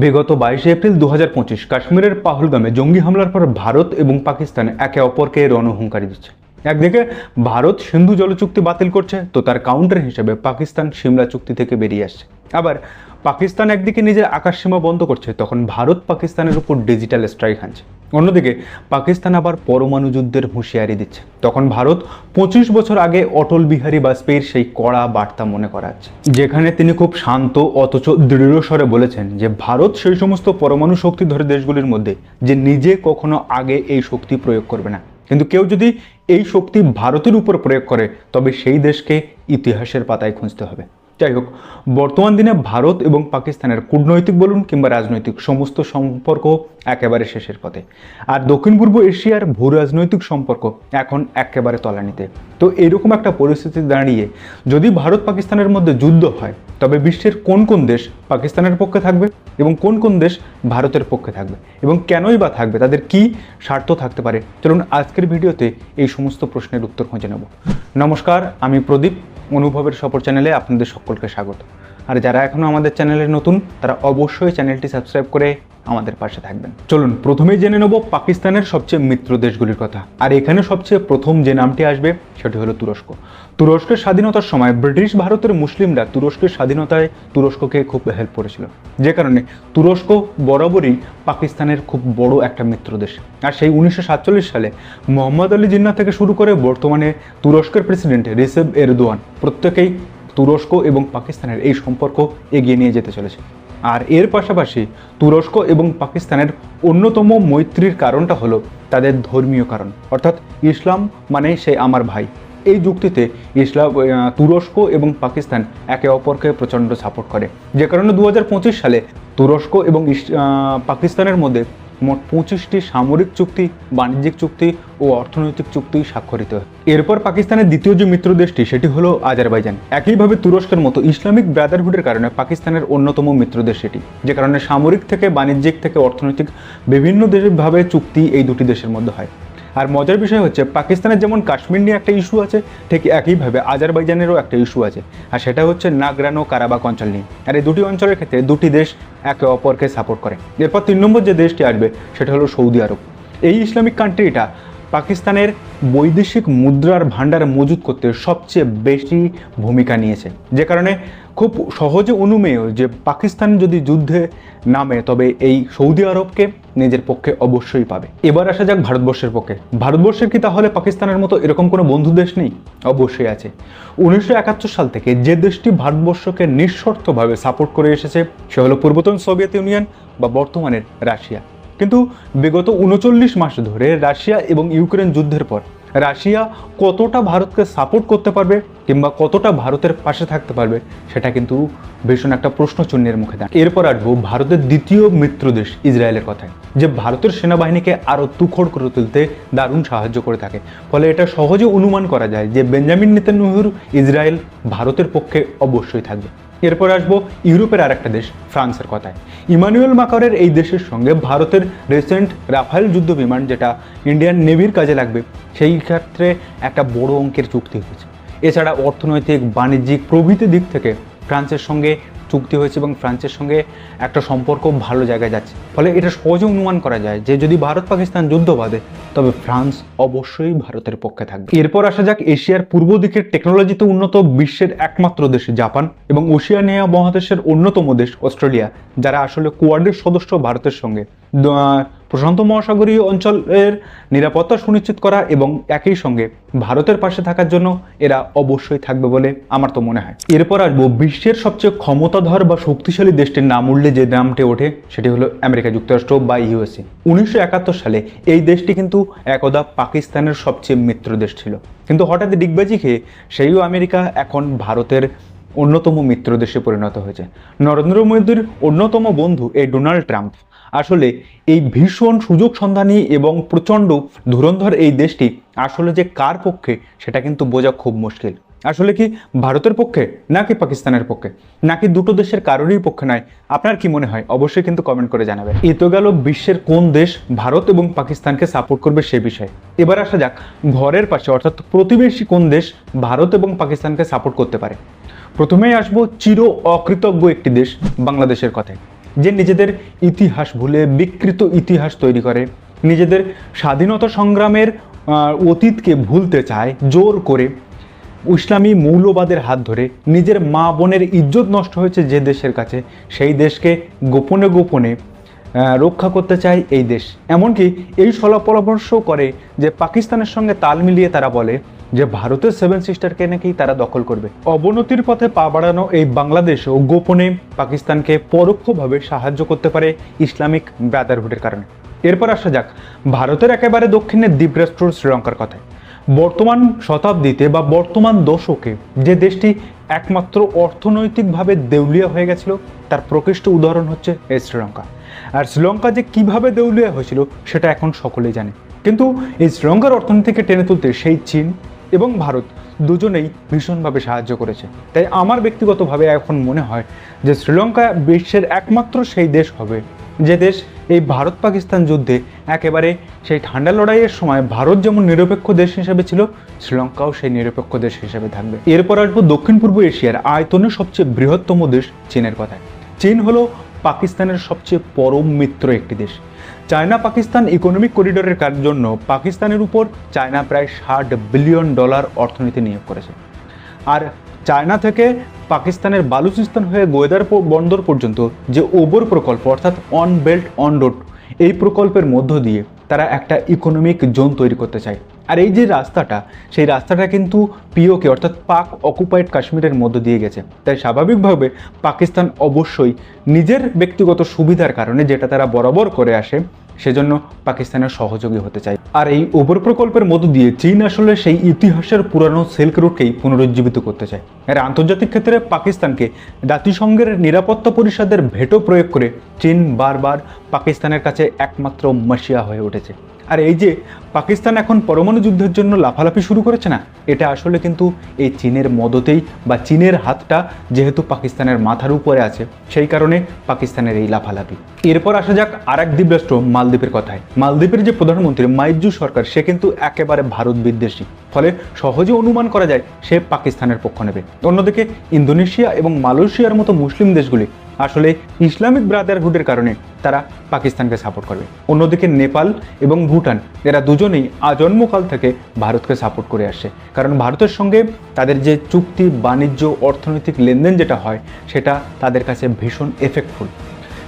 বিগত বাইশে এপ্রিল দু হাজার পঁচিশ কাশ্মীরের পাহলগামে জঙ্গি হামলার পর ভারত এবং পাকিস্তান একে অপরকে রণহুঙ্কারি দিচ্ছে। একদিকে ভারত সিন্ধু জল চুক্তি বাতিল করছে, তো তার কাউন্টার হিসেবে পাকিস্তান সিমলা চুক্তি থেকে বেরিয়ে আসছে। আবার পাকিস্তান একদিকে নিজের আকাশসীমা বন্ধ করছে, তখন ভারত পাকিস্তানের উপর ডিজিটাল স্ট্রাইক হানছে। অন্যদিকে, পাকিস্তান আবার পরমাণু যুদ্ধের হুঁশিয়ারি দিচ্ছে। তখন ভারত পঁচিশ বছর আগে অটল বিহারী বাজপেয়ীর সেই কড়া বার্তা মনে করাচ্ছে। যেখানে তিনি খুব শান্ত, অথচ দৃঢ় স্বরে বলেছেন যে, ভারত সেই সমস্ত পরমাণু শক্তি ধরে দেশগুলির মধ্যে, যে নিজে কখনো আগে এই শক্তি প্রয়োগ করবে না। কিন্তু কেউ যদি এই শক্তি ভারতের উপর প্রয়োগ করে, তবে সেই দেশকে ইতিহাসের পাতায় খুঁজতে হবে। যাই হোক, বর্তমান দিনে ভারত এবং পাকিস্তানের কূটনৈতিক বলুন কিংবা রাজনৈতিক সমস্ত সম্পর্ক একেবারে শেষের পথে। আর দক্ষিণ পূর্ব এশিয়ার ভূ রাজনৈতিক সম্পর্ক এখন একেবারে তলানিতে। তো এরকম একটা পরিস্থিতি দাঁড়িয়ে যদি ভারত পাকিস্তানের মধ্যে যুদ্ধ হয়, তবে বিশ্বের কোন কোন দেশ পাকিস্তানের পক্ষে থাকবে এবং কোন কোন দেশ ভারতের পক্ষে থাকবে এবং কেনই বা থাকবে, তাদের কি স্বার্থ থাকতে পারে? চলুন আজকের ভিডিওতে এই সমস্ত প্রশ্নের উত্তর খুঁজে নেব। নমস্কার, আমি প্রদীপ। অনুভবের সফর চ্যানেলে আপনাদের সকলকে স্বাগত। আর যারা এখনও আমাদের চ্যানেলে নতুন, তারা অবশ্যই চ্যানেলটি সাবস্ক্রাইব করে আমাদের পাশে থাকবেন। চলুন, প্রথমেই জেনে নেব পাকিস্তানের সবচেয়ে মিত্র দেশগুলির কথা। আর এখানে সবচেয়ে প্রথম যে নামটি আসবে, সেটি হলো তুরস্ক। তুরস্কের স্বাধীনতার সময় ব্রিটিশ ভারতের মুসলিমরা তুরস্কের স্বাধীনতায় তুরস্ককে খুব হেল্প করেছিল। যে কারণে তুরস্ক বরাবরই পাকিস্তানের খুব বড় একটা মিত্র দেশ। আর সেই উনিশশো সাতচল্লিশ সালে মোহাম্মদ আলী জিন্না থেকে শুরু করে বর্তমানে তুরস্কের প্রেসিডেন্ট রিসেপ এরদোয়ান প্রত্যেকেই তুরস্ক এবং পাকিস্তানের এই সম্পর্ক এগিয়ে নিয়ে যেতে চলেছে। আর এর পাশাপাশি তুরস্ক এবং পাকিস্তানের অন্যতম মৈত্রীর কারণটা হলো তাদের ধর্মীয় কারণ। অর্থাৎ ইসলাম মানে সে আমার ভাই। এই যুক্তিতে ইসলাম তুরস্ক এবং পাকিস্তান একে অপরকে প্রচণ্ড সাপোর্ট করে। যে কারণে দু হাজার পঁচিশ সালে তুরস্ক এবং পাকিস্তানের মধ্যে মোট পঁচিশটি সামরিক চুক্তি, বাণিজ্যিক চুক্তি ও অর্থনৈতিক চুক্তি স্বাক্ষরিত। এরপর পাকিস্তানের দ্বিতীয় যে মিত্র দেশটি, সেটি হলো আজারবাইজান। একইভাবে তুরস্কের মতো ইসলামিক ব্রাদারহুডের কারণে পাকিস্তানের অন্যতম মিত্র দেশ সেটি, যে কারণে সামরিক থেকে বাণিজ্যিক থেকে অর্থনৈতিক বিভিন্ন দেশভাবে চুক্তি এই দুটি দেশের মধ্যে হয়। আর মজার বিষয় হচ্ছে, পাকিস্তানের যেমন কাশ্মীর নিয়ে একটা ইস্যু আছে, ঠিক একইভাবে আজারবাইজানেরও একটা ইস্যু আছে। আর সেটা হচ্ছে নাগরানো কারাবাক অঞ্চল নিয়ে। আর এই দুটি অঞ্চলের ক্ষেত্রে দুটি দেশ একে অপরকে সাপোর্ট করে। এরপর তিন নম্বর যে দেশটি আসবে, সেটা হলো সৌদি আরব। এই ইসলামিক কান্ট্রিটা পাকিস্তানের বৈদেশিক মুদ্রার ভাণ্ডার মজুত করতে সবচেয়ে বেশি ভূমিকা নিয়েছে। যে কারণে খুব সহজে অনুমেয় যে পাকিস্তান যদি যুদ্ধে নামে, তবে এই সৌদি আরবকে নিজের পক্ষে অবশ্যই পাবে। এবার আসা যাক ভারতবর্ষের পক্ষে। ভারতবর্ষের কি তাহলে পাকিস্তানের মতো এরকম কোনো বন্ধু দেশ নেই? অবশ্যই আছে। উনিশশো একাত্তর সাল থেকে যে দেশটি ভারতবর্ষকে নিঃশর্তভাবে সাপোর্ট করে এসেছে, সে হলো পূর্বতন সোভিয়েত ইউনিয়ন বা বর্তমানের রাশিয়া। কিন্তু বিগত উনচল্লিশ মাস ধরে রাশিয়া এবং ইউক্রেন যুদ্ধের পর রাশিয়া কতটা ভারতকে সাপোর্ট করতে পারবে কিংবা কতটা ভারতের পাশে থাকতে পারবে, সেটা কিন্তু ভীষণ একটা প্রশ্ন প্রশ্নচিহ্নের মুখে দাঁড়ায়। এরপর আসব ভারতের দ্বিতীয় মিত্র দেশ, ইসরায়েলের কথায়, যে ভারতের সেনাবাহিনীকে আরও তুখড় করে তুলতে দারুণ সাহায্য করে থাকে। ফলে এটা সহজে অনুমান করা যায় যে বেঞ্জামিন নেতানিয়াহুর ইসরায়েল ভারতের পক্ষে অবশ্যই থাকবে। এরপর আসব ইউরোপের আর একটা দেশ, ফ্রান্সের কথায়। ইমানুয়েল মাকারের এই দেশের সঙ্গে ভারতের রিসেন্ট রাফায়েল যুদ্ধ বিমান যেটা ইন্ডিয়ান নেভির কাজে লাগবে, সেই ক্ষেত্রে একটা বড় অঙ্কের চুক্তি হয়েছে। এছাড়া অর্থনৈতিক, বাণিজ্যিক প্রভৃতি দিক থেকে ফ্রান্সের সঙ্গে চুক্তি হয়েছে এবং ফ্রান্সের সঙ্গে একটা সম্পর্ক ভালো জায়গায় যাচ্ছে। ফলে এটা সহজে অনুমান করা যায় যে যদি ভারত পাকিস্তান যুদ্ধ বাঁধে, তবে ফ্রান্স অবশ্যই ভারতের পক্ষে থাকবে। এরপর আসা যাক এশিয়ার পূর্ব দিকের টেকনোলজিতে উন্নত বিশ্বের একমাত্র দেশ জাপান এবং ওশিয়ানিয়া মহাদেশের অন্যতম দেশ অস্ট্রেলিয়া, যারা আসলে কোয়ার্ডের সদস্য ভারতের সঙ্গে। প্রশান্ত মহাসাগরীয় অঞ্চলের নিরাপত্তা সুনিশ্চিত করা এবং একই সঙ্গে ভারতের পাশে থাকার জন্য এরা অবশ্যই থাকবে বলে আমার তো মনে হয়। এরপর আসব বিশ্বের সবচেয়ে ক্ষমতাধর বা শক্তিশালী দেশটির নাম উঠলে যে নামটি ওঠে সেটি হলো আমেরিকা, যুক্তরাষ্ট্র বা ইউএসএ। উনিশশো একাত্তর সালে এই দেশটি কিন্তু একদা পাকিস্তানের সবচেয়ে মিত্র দেশ ছিল। কিন্তু হঠাৎ ডিগবাজি খেয়ে সেইও আমেরিকা এখন ভারতের অন্যতম মিত্র দেশে পরিণত হয়েছে। নরেন্দ্র মোদীর অন্যতম বন্ধু এই ডোনাল্ড ট্রাম্প। আসলে এই ভীষণ সুযোগ সন্ধানী এবং প্রচণ্ড ধুরন্ধর এই দেশটি আসলে যে কার পক্ষে, সেটা কিন্তু বোঝা খুব মুশকিল। আসলে কি ভারতের পক্ষে নাকি পাকিস্তানের পক্ষে? নাকি দুটো দেশের কারোরই পক্ষে নয়? আপনার কি মনে হয়? অবশ্যই কিন্তু কমেন্ট করে জানাবেন। এ তো গেল বিশ্বের কোন দেশ ভারত এবং পাকিস্তানকে সাপোর্ট করবে সে বিষয়ে। এবার আসা যাক ঘরের পাশে, অর্থাৎ প্রতিবেশী কোন দেশ ভারত এবং পাকিস্তানকে সাপোর্ট করতে পারে? প্রথমেই আসব চির অকৃতজ্ঞ একটি দেশ, বাংলাদেশের কথায়। যে নিজেদের ইতিহাস ভুলে বিকৃত ইতিহাস তৈরি করে, নিজেদের স্বাধীনতা সংগ্রামের অতীতকে ভুলতে চায়, জোর করে। ইসলামী মৌলবাদের হাত ধরে নিজের মা বোনের ইজ্জত নষ্ট হয়েছে যে দেশের কাছে, সেই দেশকে গোপনে গোপনে রক্ষা করতে চায় এই দেশ। এমনকি এই সলা পরামর্শ করে যে পাকিস্তানের সঙ্গে তাল মিলিয়ে তারা বলে যে ভারতের সেভেন সিস্টারকে নাকি তারা দখল করবে। অবনতির পথে পা বাড়ানো এই বাংলাদেশও গোপনে পাকিস্তানকে পরোক্ষভাবে সাহায্য করতে পারে ইসলামিক ব্রাদারহুডের কারণে। এরপর আসা যাক, ভারতের একেবারে দক্ষিণের দ্বীপরাষ্ট্র শ্রীলঙ্কার কথায়। বর্তমান শতাব্দীতে বা বর্তমান দশকে যে দেশটি একমাত্র অর্থনৈতিকভাবে দেউলিয়া হয়ে গেছিল, তার প্রকৃষ্ট উদাহরণ হচ্ছে এই শ্রীলঙ্কা। আর শ্রীলঙ্কা যে কীভাবে দেউলিয়া হয়েছিল, সেটা এখন সকলেই জানে। কিন্তু এই শ্রীলঙ্কার অর্থনীতিকে টেনে তুলতে সেই চীন এবং ভারত দুজনেই ভীষণভাবে সাহায্য করেছে। তাই আমার ব্যক্তিগতভাবে এখন মনে হয় যে শ্রীলঙ্কা বিশ্বের একমাত্র সেই দেশ হবে, যে দেশ এই ভারত পাকিস্তান যুদ্ধে একেবারে সেই ঠান্ডা লড়াইয়ের সময় ভারত যেমন নিরপেক্ষ দেশ হিসেবে ছিল, শ্রীলঙ্কাও সেই নিরপেক্ষ দেশ হিসেবে থাকবে। এরপর আসব দক্ষিণ পূর্ব এশিয়ার আয়তনে সবচেয়ে বৃহত্তম দেশ চীনের কথায়। চীন হলো পাকিস্তানের সবচেয়ে পরম মিত্র একটি দেশ। চায়না পাকিস্তান ইকোনমিক করিডোরের কার জন্য পাকিস্তানের উপর চায়না প্রায় ষাট বিলিয়ন ডলার অর্থনীতি নিয়োগ করেছে। আর চায়না থেকে পাকিস্তানের বালুচিস্তান হয়ে গোয়েদার বন্দর পর্যন্ত যে ওবর প্রকল্প, অর্থাৎ অন বেল্ট অন রোড এই প্রকল্পের মধ্য দিয়ে তারা একটা ইকোনমিক জোন তৈরি করতে চায়। আর এই যে রাস্তাটা, সেই রাস্তাটা কিন্তু পিওকে, অর্থাৎ পাক অকুপাইড কাশ্মীরের মধ্য দিয়ে গেছে। তাই স্বাভাবিকভাবে পাকিস্তান অবশ্যই নিজের ব্যক্তিগত সুবিধার কারণে যেটা তারা বরাবর করে আসে, সেজন্য পাকিস্তানের সহযোগী হতে চায়। আর এই ওবর প্রকল্পের মধ্য দিয়ে চীন আসলে সেই ইতিহাসের পুরানো সিল্ক রুটকেই পুনরুজ্জীবিত করতে চায়। আর আন্তর্জাতিক ক্ষেত্রে পাকিস্তানকে জাতিসংঘের নিরাপত্তা পরিষদের ভেটো প্রয়োগ করে চীন বারবার পাকিস্তানের কাছে একমাত্র মাসিয়া হয়ে উঠেছে। আর এই যে পাকিস্তান এখন পরমাণু যুদ্ধের জন্য লাফালাফি শুরু করেছে না, এটা আসলে কিন্তু এই চীনের মদতেই বা চীনের হাতটা যেহেতু পাকিস্তানের মাথার উপরে আছে, সেই কারণে পাকিস্তানের এই লাফালাফি। এরপর আসা যাক আর এক দ্বীপরাষ্ট্র মালদ্বীপের কথায়। মালদ্বীপের যে প্রধানমন্ত্রী মাইজু সরকার, সে কিন্তু একেবারে ভারত বিদ্বেষী। ফলে সহজে অনুমান করা যায় সে পাকিস্তানের পক্ষ নেবে। অন্যদিকে ইন্দোনেশিয়া এবং মালয়েশিয়ার মতো মুসলিম দেশগুলি আসলে ইসলামিক ব্রাদারহুডের কারণে তারা পাকিস্তানকে সাপোর্ট করবে। অন্যদিকে নেপাল এবং ভুটান, এরা দুজনেই আজন্মকাল থেকে ভারতকে সাপোর্ট করে আসে কারণ ভারতের সঙ্গে তাদের যে চুক্তি, বাণিজ্য, অর্থনৈতিক লেনদেন যেটা হয়, সেটা তাদের কাছে ভীষণ এফেক্টফুল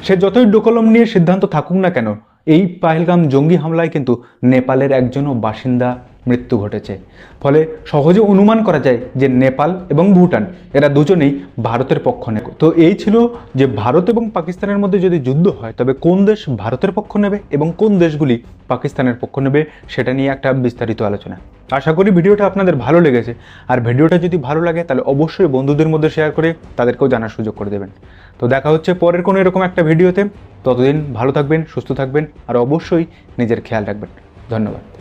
সে যতই ডোকলম নিয়ে সিদ্ধান্ত থাকুক না কেন, এই পাহেলগাম জঙ্গি হামলায় কিন্তু নেপালের একজনও বাসিন্দা মৃত্যু ঘটেছে। ফলে সহজে অনুমান করা যায় যে নেপাল এবং ভুটান, এরা দুজনেই ভারতের পক্ষ নেবে। তো এই ছিল যে ভারত এবং পাকিস্তানের মধ্যে যদি যুদ্ধ হয়, তবে কোন দেশ ভারতের পক্ষ নেবে এবং কোন দেশগুলি পাকিস্তানের পক্ষ নেবে, সেটা নিয়ে একটা বিস্তারিত আলোচনা। আশা করি ভিডিওটা আপনাদের ভালো লেগেছে। আর ভিডিওটা যদি ভালো লাগে, তাহলে অবশ্যই বন্ধুদের মধ্যে শেয়ার করে তাদেরকেও জানার সুযোগ করে দেবেন। তো দেখা হচ্ছে পরের কোনো এরকম একটা ভিডিওতে। ততদিন ভালো থাকবেন, সুস্থ থাকবেন, আর অবশ্যই নিজের খেয়াল রাখবেন। ধন্যবাদ।